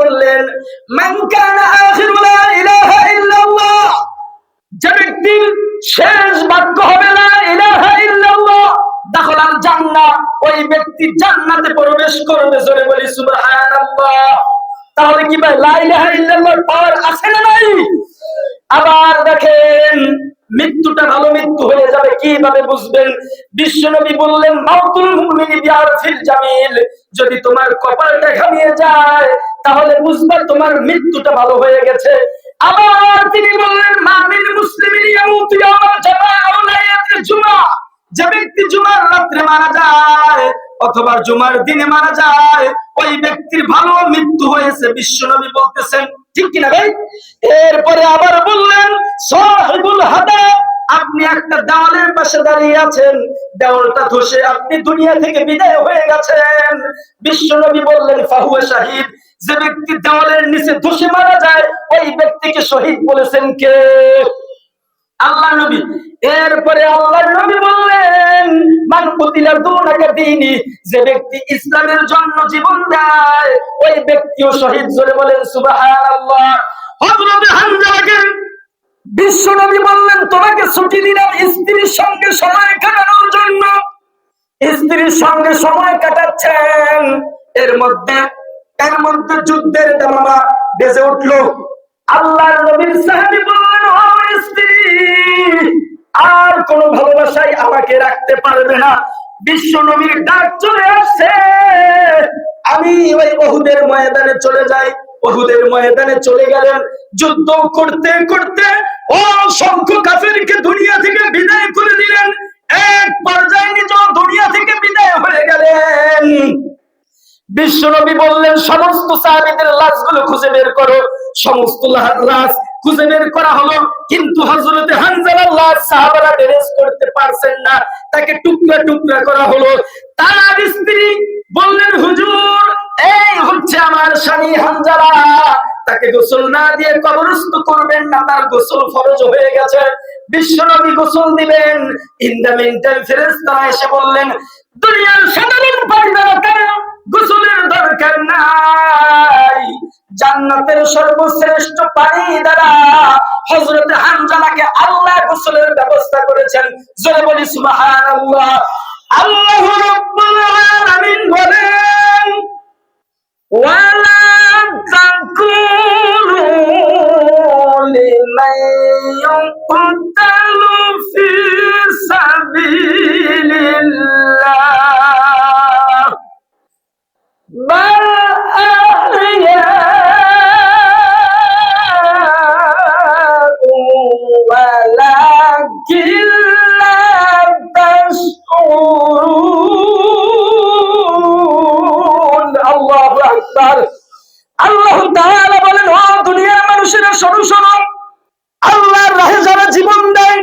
বললেন, মান কানা আখিরু লা ইলাহা ইল্লাল্লাহ। যে ব্যক্তির শেষ বাক্য হবে না ইলাহা ইল্লাল্লাহ দাখলাল জান্নাহ। ওই ব্যক্তি জান্নাতে প্রবেশ করবে জোরে বলি, সুবহানাল্লাহ। তাহলে কি ভাই, লা ইলাহা ইল্লাল্লাহর পাওয়ার আছে না নাই? আবার দেখেন, মৃত্যুটা ভালো মৃত্যু হয়ে যাবে, কীভাবে বুঝবেন? বিশ্বনবী বললেন, মাউতুল মুমিনি বিআরফিল জামিল। যদি তোমার কপালটা ঘামিয়ে যায় তাহলে বুঝবা তোমার মৃত্যুটা ভালো হয়ে গেছে। আবার তিনি বললেন মামিন মুসলিমিন ইয়ামুতু ইয়াওমাল জামাআ আও লাইলাতুল জুমআ যে ব্যক্তি জুমার রাত্রে মারা যায় অথবা জুমার দিনে মারা যায়, ওই ব্যক্তির ভালো মৃত্যু হয়েছে, বিশ্বনবী বলতেছেন। ঠিক কিনা ভাই? এরপরে আবার বললেন, সাহিবুল হাদা, আপনি একটা দেওয়ালের পাশে দাঁড়িয়ে আছেন। দেওয়ালটা ধসে আপনি দুনিয়া থেকে বিদায় হয়ে গেছেন। বিশ্বনবী বললেন, ফাহুয়া শাহিদ যে ব্যক্তি দেওয়ালের নিচে ধসে মারা যায়, ওই ব্যক্তিকে শহীদ বলেছেন কে? আল্লাহ নবী। এরপরে আল্লাহ নবী বললেন, মান কুতিলা দুনাকা দিনি যে ব্যক্তি ইসলামের জন্য জীবন দেয়, ওই ব্যক্তিও শহীদ জোরে বলেন, সুবহানাল্লাহ। হযরত হামজাকে বিশ্ব নবী বললেন, তোমাকে ছুটি দিলাম স্ত্রীর সঙ্গে সময় কাটানোর জন্য। স্ত্রীর সঙ্গে সময় কাটাচ্ছেন। এর মধ্যে এর মধ্যে যুদ্ধের দামামা বেজে উঠল। আল্লাহর নবীর সাহাবী বললেন, ও স্ত্রী, আর কোন ভালোবাসাই আমাকে রাখতে পারবে না। বিশ্ব নবীর ডাক চলে আসছে। আমি ওই বহুদের ময়দানে চলে যাই। বহুদের ময়দানে চলে গেলেন। যুদ্ধ করতে করতে অসংখ্য বিশ্বনবী বললেন, সমস্ত সাহাবীদের লাশগুলো খুঁজে বের করো। সমস্ত লাশ খুঁজে বের করা হলো। কিন্তু হযরতে হানজালার লাশ সাহাবারা ম্যানেজ করতে পারছেন না। তাকে টুকরা টুকরা করা হলো। তার স্ত্রী বললেন, হুজুর, এই হচ্ছে আমার স্বামী হানজালা। তাকে গোসল না দিয়ে কবরস্থ করবেন না, তার গোসল ফরজ হয়ে গেছে। বিশ্বনবী গোসল দিবেন ইন দ্য মিনটাইম ফেরেশতারা এসে বললেন, দুনিয়ার সাধারণ পারিবারা সর্বশ্রেষ্ঠ পানি দ্বারা হজরত হানজালাকে আল্লাহ গোসলের ব্যবস্থা করেছেন। জোরে বলি, সুবহানাল্লাহ। আল্লাহ রাব্বুল আলামিন বলেন, ওয়ালা আল্লাহ বলেন ও দুনিয়ার আল্লাহর রাহে যারা জীবন দেয়,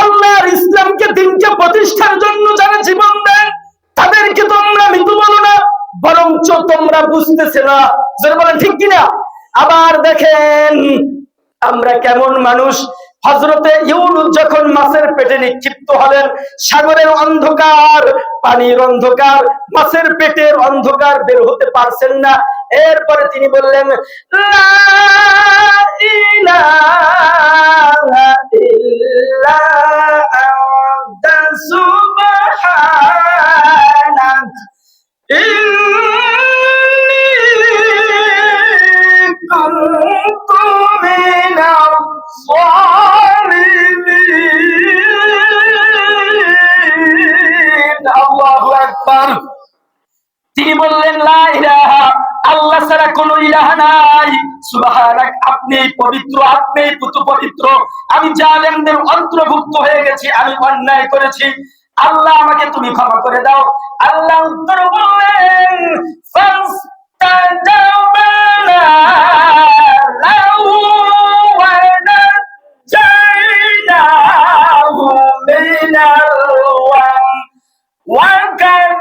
আল্লাহর ইসলামকে দিনকে প্রতিষ্ঠার জন্য যারা জীবন দেয়, তাদেরকে তোমরা মৃত্যু বলো না, বরঞ্চ তোমরা বুঝতেছে না। যারা বলেন, ঠিক কিনা? আবার দেখেন, আমরা কেমন মানুষ হজরতে ইউনুস যখন মাছের পেটে নিক্ষিপ্ত হলেন, সাগরের অন্ধকার, পানির অন্ধকার, মাছের পেটের অন্ধকার বের হতে পারছেন না। এরপরে তিনি বললেন, লা আকবর। তিনি বললেন, লা ইলাহা আল্লাহ ছাড়া কোনো ইলাহা নাই। সুবহানাক, আপনি পবিত্র, আপনি পুত পবিত্র আমি জালেমদের অন্তর্ভুক্ত হয়ে গেছি, আমি অন্যায় করেছি। আল্লাহ আমাকে তুমি ক্ষমা করে দাও। আল্লাহ উত্তর বললেন Why? down